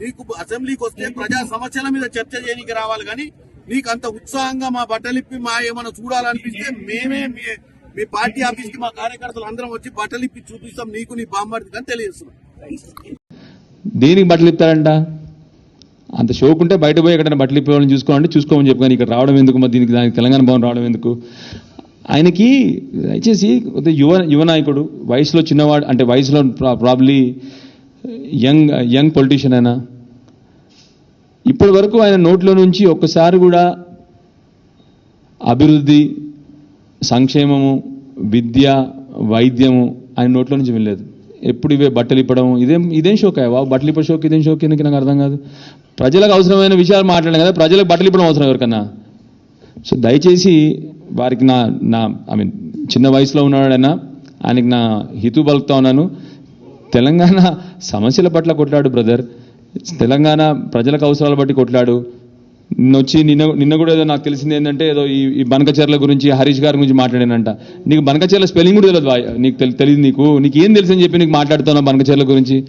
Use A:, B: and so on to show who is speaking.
A: నీకు అసెంబ్లీకి వస్తే ప్రజా సమస్యల మీద చర్చ చేయడానికి రావాలి కానీ నీకు అంత ఉత్సాహంగా మా బట్టలిప్పి మా ఏమైనా చూడాలనిపిస్తే మేమే మీ మీ పార్టీ ఆఫీస్కి మా కార్యకర్తలు అందరం వచ్చి బట్టలిప్పి చూపిస్తాం నీకు నీ బామ్మర్ది అని తెలియజేస్తున్నాం.
B: దేనికి బట్టలు అంత షోక్ ఉంటే బయట పోయి ఎక్కడైనా బట్టలు ఇప్పేవాళ్ళని చూసుకోవాలంటే చూసుకోమని చెప్పు కానీ ఇక్కడ రావడం ఎందుకు? మరి దీనికి దానికి తెలంగాణ భవన్ రావడం ఎందుకు? ఆయనకి దయచేసి యువ యువ నాయకుడు వయసులో చిన్నవాడు అంటే వయసులో ప్రాబ్లీ యంగ్ యంగ్ పొలిటీషియన్ అయినా. ఇప్పటి వరకు ఆయన నోట్లో నుంచి ఒక్కసారి కూడా అభివృద్ధి సంక్షేమము విద్య వైద్యము ఆయన నోట్లో నుంచి వెళ్ళలేదు ఎప్పుడు ఇవే బట్టలు ఇప్పడం ఇదేం ఇదేం షోక్ అయ్యా బాబు? బట్టలు ఇప్ప షోక్ ఇదేం షోక్ ఎందుకు నాకు అర్థం కాదు. ప్రజలకు అవసరమైన విషయాలు మాట్లాడడం కదా ప్రజలకు బట్టలు ఇప్పడం అవసరం ఎవరికన్నా? సో దయచేసి వారికి నా నా ఐ మీన్ చిన్న వయసులో ఉన్నాడైనా ఆయనకి నా హితు పలుకుతా ఉన్నాను. తెలంగాణ సమస్యల పట్ల కొట్లాడు బ్రదర్ తెలంగాణ ప్రజలకు అవసరాల బట్టి కొట్లాడు. నిన్న వచ్చి నిన్న నిన్న కూడా ఏదో నాకు తెలిసింది ఏంటంటే ఏదో ఈ ఈ బనకచర్ల గురించి హరీష్ గారి గురించి మాట్లాడానంట. నీకు బనకచర్ల స్పెల్లింగ్ కూడా తెలియదు నీకు తెలియదు నీకు. నీకు ఏం తెలుసు అని చెప్పి నీకు మాట్లాడుతున్నావు బనకచర్ల గురించి?